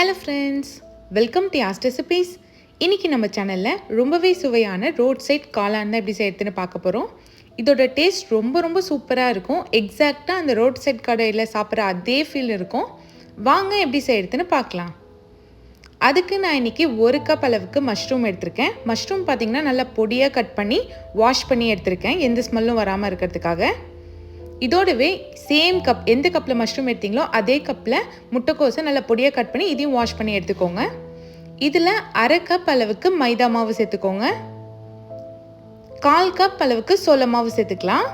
Hello friends welcome to ஆஸ்ட் recipes இன்றைக்கி நம்ம சேனலில் ரொம்பவே சுவையான ரோட் சைட் காளான் தான் எப்படி செய்யறதுன்னு பார்க்க போகிறோம் இதோட டேஸ்ட் ரொம்ப ரொம்ப சூப்பராக இருக்கும். எக்ஸாக்டாக அந்த ரோட் சைட் கடையில் சாப்பிட்ற அதே ஃபீல் இருக்கும். வாங்க எப்படி செய்யறதுன்னு பார்க்கலாம். அதுக்கு நான் இன்றைக்கி ஒரு கப் அளவுக்கு மஷ்ரூம் எடுத்திருக்கேன். மஷ்ரூம் பார்த்திங்கன்னா நல்லா பொடியாக கட் பண்ணி வாஷ் பண்ணி எடுத்திருக்கேன். எந்த ஸ்மெல்லும் வராமல் இருக்கிறதுக்காக. இதோடவே சேம் கப் எந்த கப்பில் மஷ்ரூம் எடுத்தீங்களோ அதே கப்பில் முட்டைக்கோஸை நல்லா பொடியாக கட் பண்ணி இதையும் வாஷ் பண்ணி எடுத்துக்கோங்க. இதில் அரை கப் அளவுக்கு மைதா மாவு சேர்த்துக்கோங்க. கால் கப் அளவுக்கு சோள மாவு சேர்த்துக்கலாம்.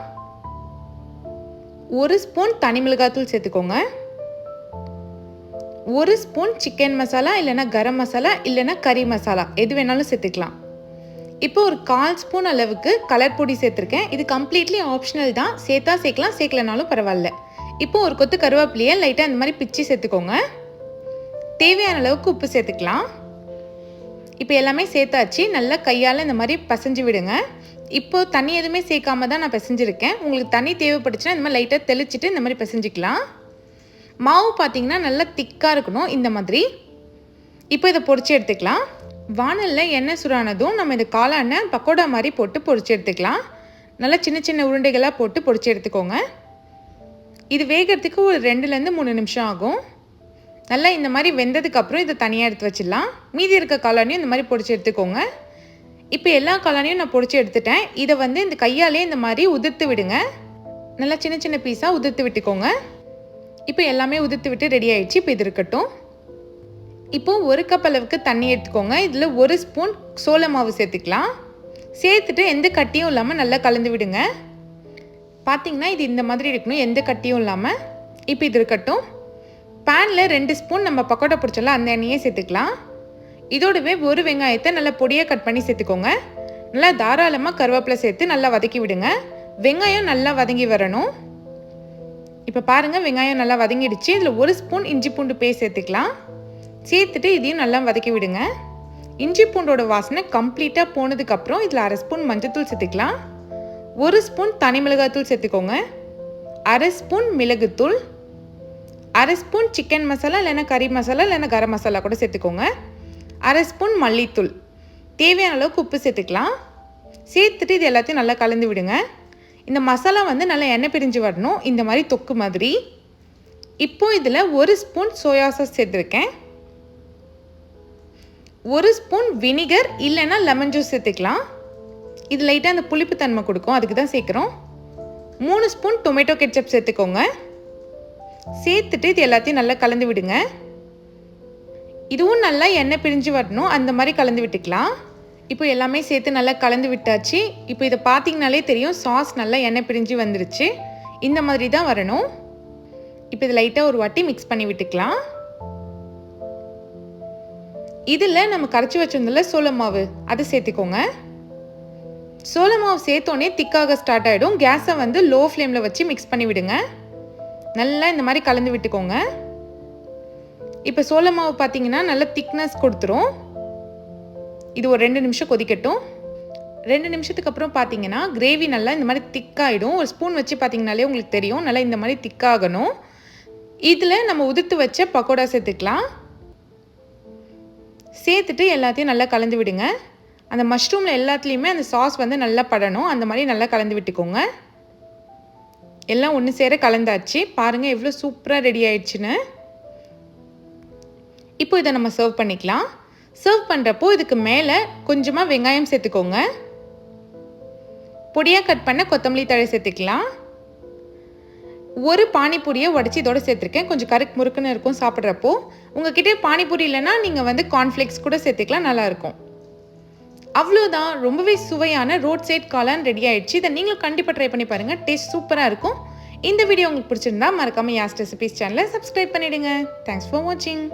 ஒரு ஸ்பூன் தனி மிளகாத்தூள் சேர்த்துக்கோங்க. ஒரு ஸ்பூன் சிக்கன் மசாலா இல்லைன்னா கரம் மசாலா இல்லைன்னா கறி மசாலா எது வேணாலும் சேர்த்துக்கலாம். இப்போ ஒரு கால் ஸ்பூன் அளவுக்கு கலர் பொடி சேர்த்துருக்கேன். இது கம்ப்ளீட்லி ஆப்ஷனல் தான். சேர்த்தா சேர்க்கலாம் சேர்க்கலனாலும் பரவாயில்ல. இப்போ ஒரு கொத்து கருவேப்பிலையை லைட்டாக இந்த மாதிரி பிச்சு சேர்த்துக்கோங்க. தேவையான அளவுக்கு உப்பு சேர்த்துக்கலாம். இப்போ எல்லாமே சேர்த்தாச்சு. நல்லா கையால் இந்த மாதிரி பசைஞ்சு விடுங்க. இப்போ தண்ணி எதுவுமே சேர்க்காம தான் நான் பிசைஞ்சிருக்கேன். உங்களுக்கு தண்ணி தேவைப்பட்டுச்சுன்னா இந்த மாதிரி லைட்டாக தெளிச்சிட்டு இந்த மாதிரி பிசைஞ்சிக்கலாம். மாவு பார்த்தீங்கன்னா நல்லா திக்காக இருக்கணும் இந்த மாதிரி. இப்போ இதை பொரிச்சு எடுத்துக்கலாம். வானலில் எண்ணெய் சுரானதும் நம்ம இந்த காளானை பக்கோடா மாதிரி போட்டு பொரிச்சு எடுத்துக்கலாம். நல்லா சின்ன சின்ன உருண்டைகளாக போட்டு பொரிச்சு எடுத்துக்கோங்க. இது வேகிறதுக்கு ஒரு ரெண்டுலேருந்து மூணு நிமிஷம் ஆகும். நல்லா இந்த மாதிரி வெந்ததுக்கப்புறம் இதை தனியாக எடுத்து வச்சிடலாம். மீதி இருக்க காளானையும் இந்த மாதிரி பொடிச்சு எடுத்துக்கோங்க. இப்போ எல்லா காளானையும் நான் பொரிச்சு எடுத்துட்டேன். இதை வந்து இந்த கையாலே இந்த மாதிரி உதிர்த்து விடுங்க. நல்லா சின்ன சின்ன பீஸாக உதிர்த்து விட்டுக்கோங்க. இப்போ எல்லாமே உதிர்த்து விட்டு ரெடி ஆயிடுச்சு. இப்போ இது இருக்கட்டும். இப்போ ஒரு கப் அளவுக்கு தண்ணி எடுத்துக்கோங்க. இதில் ஒரு ஸ்பூன் சோள மாவு சேர்த்துக்கலாம். சேர்த்துட்டு எந்த கட்டியும் இல்லாமல் நல்லா கலந்து விடுங்க. பார்த்தீங்கன்னா இது இந்த மாதிரி இருக்கணும். எந்த கட்டியும் இல்லாமல் இப்போ இது இருக்கட்டும். பேனில் ரெண்டு ஸ்பூன் நம்ம பக்கோடா பிடிச்சோம்ல அந்த எண்ணெயே சேர்த்துக்கலாம். இதோடவே ஒரு வெங்காயத்தை நல்லா பொடியாக கட் பண்ணி சேர்த்துக்கோங்க. நல்லா தாராளமாக கருவேப்பிலை சேர்த்து நல்லா வதக்கி விடுங்க. வெங்காயம் நல்லா வதங்கி வரணும். இப்போ பாருங்கள் வெங்காயம் நல்லா வதங்கிடுச்சு. இதில் ஒரு ஸ்பூன் இஞ்சி பூண்டு பேஸ்ட் சேர்த்துக்கலாம். சேர்த்துட்டு இதையும் நல்லா வதக்கி விடுங்க. இஞ்சி பூண்டோட வாசனை கம்ப்ளீட்டாக போனதுக்கப்புறம் இதில் அரை ஸ்பூன் மஞ்சத்தூள் சேர்த்துக்கலாம். ஒரு ஸ்பூன் தனி மிளகாத்தூள் சேர்த்துக்கோங்க. அரை ஸ்பூன் மிளகுத்தூள் அரை ஸ்பூன் சிக்கன் மசாலா இல்லைன்னா கறி மசாலா இல்லைன்னா கரம் மசாலா கூட சேர்த்துக்கோங்க. அரை ஸ்பூன் மல்லித்தூள். தேவையான அளவுக்கு உப்பு சேர்த்துக்கலாம். சேர்த்துட்டு இது எல்லாத்தையும் நல்லா கலந்து விடுங்க. இந்த மசாலா வந்து நல்லா எண்ணெய் பிரிஞ்சு வரணும். இந்த மாதிரி தொக்கு மாதிரி. இப்போ இதில் ஒரு ஸ்பூன் சோயா சாஸ் சேர்த்துருக்கேன். ஒரு ஸ்பூன் வினிகர் இல்லைன்னா லெமன் ஜூஸ் சேர்த்துக்கலாம். இது லைட்டாக அந்த புளிப்பு தன்மை கொடுக்கும். அதுக்கு தான் சேர்க்குறோம். மூணு ஸ்பூன் டொமேட்டோ கெச்சப் சேர்த்துக்கோங்க. சேர்த்துட்டு இது எல்லாத்தையும் நல்லா கலந்து விடுங்க. இதுவும் நல்லா எண்ணெய் பிரிஞ்சு வரணும். அந்த மாதிரி கலந்து விட்டுக்கலாம். இப்போ எல்லாமே சேர்த்து நல்லா கலந்து விட்டாச்சு. இப்போ இதை பார்த்தீங்கனாலே தெரியும். சாஸ் நல்லா எண்ணெய் பிரிஞ்சு வந்துருச்சு. இந்த மாதிரி தான் வரணும். இப்போ இது லைட்டாக ஒரு வாட்டி மிக்ஸ் பண்ணி விட்டுக்கலாம். இதில் நம்ம கரைச்சி வச்சிருந்தோம்ல சோளமாவு அதை சேர்த்துக்கோங்க. சோளமாவு சேர்த்தோன்னே திக்காக ஸ்டார்ட் ஆகிடும் கேஸை வந்து லோ ஃப்ளேமில் வச்சு மிக்ஸ் பண்ணி விடுங்க. நல்லா இந்த மாதிரி கலந்து விட்டுக்கோங்க. இப்போ சோள மாவு பார்த்தீங்கன்னா நல்லா திக்னஸ் கொடுத்துரும். இது ஒரு ரெண்டு நிமிஷம் கொதிக்கட்டும். ரெண்டு நிமிஷத்துக்கு அப்புறம் பார்த்தீங்கன்னா கிரேவி நல்லா இந்த மாதிரி திக்காகிடும் ஒரு ஸ்பூன் வச்சு பார்த்தீங்கனாலே உங்களுக்கு தெரியும். நல்லா இந்த மாதிரி திக்காகணும் இதில் நம்ம உதிர்த்து வச்ச பக்கோடா சேர்த்துக்கலாம். சேர்த்துட்டு எல்லாத்தையும் நல்லா கலந்து விடுங்க. அந்த மஷ்ரூமில் எல்லாத்துலேயுமே அந்த சாஸ் வந்து நல்லா படணும். அந்த மாதிரி நல்லா கலந்து விட்டுக்கோங்க. எல்லாம் ஒன்று சேர கலந்தாச்சு. பாருங்கள் எவ்வளோ சூப்பராக ரெடி ஆயிடுச்சுன்னு. இப்போ இதை நம்ம சர்வ் பண்ணிக்கலாம். சர்வ் பண்ணுறப்போ இதுக்கு மேலே கொஞ்சமாக வெங்காயம் சேர்த்துக்கோங்க. பொடியாக கட் பண்ண கொத்தமல்லி தழை சேர்த்துக்கலாம். ஒரு பானிபூரியை உடச்சி இதோட சேர்த்துருக்கேன். கொஞ்சம் கருக் முறுக்குன்னு இருக்கும் சாப்பிட்றப்போ. உங்ககிட்ட பானிபூரி இல்லைன்னா நீங்கள் வந்து கார்ன்ஃப்ளேக்ஸ் கூட சேர்த்துக்கலாம் நல்லாயிருக்கும் அவ்வளோதான் ரொம்பவே சுவையான ரோட் சைட் காளான் ரெடி ஆயிடுச்சு. இதை நீங்களும் கண்டிப்பாக ட்ரை பண்ணி பாருங்கள் டேஸ்ட் சூப்பராக இருக்கும். இந்த வீடியோ உங்களுக்கு பிடிச்சிருந்தா மறக்காமல் யாஸ் ரெசிபிஸ் சேனலை சப்ஸ்கிரைப் பண்ணிவிடுங்க தேங்க்ஸ் ஃபார் வாட்சிங்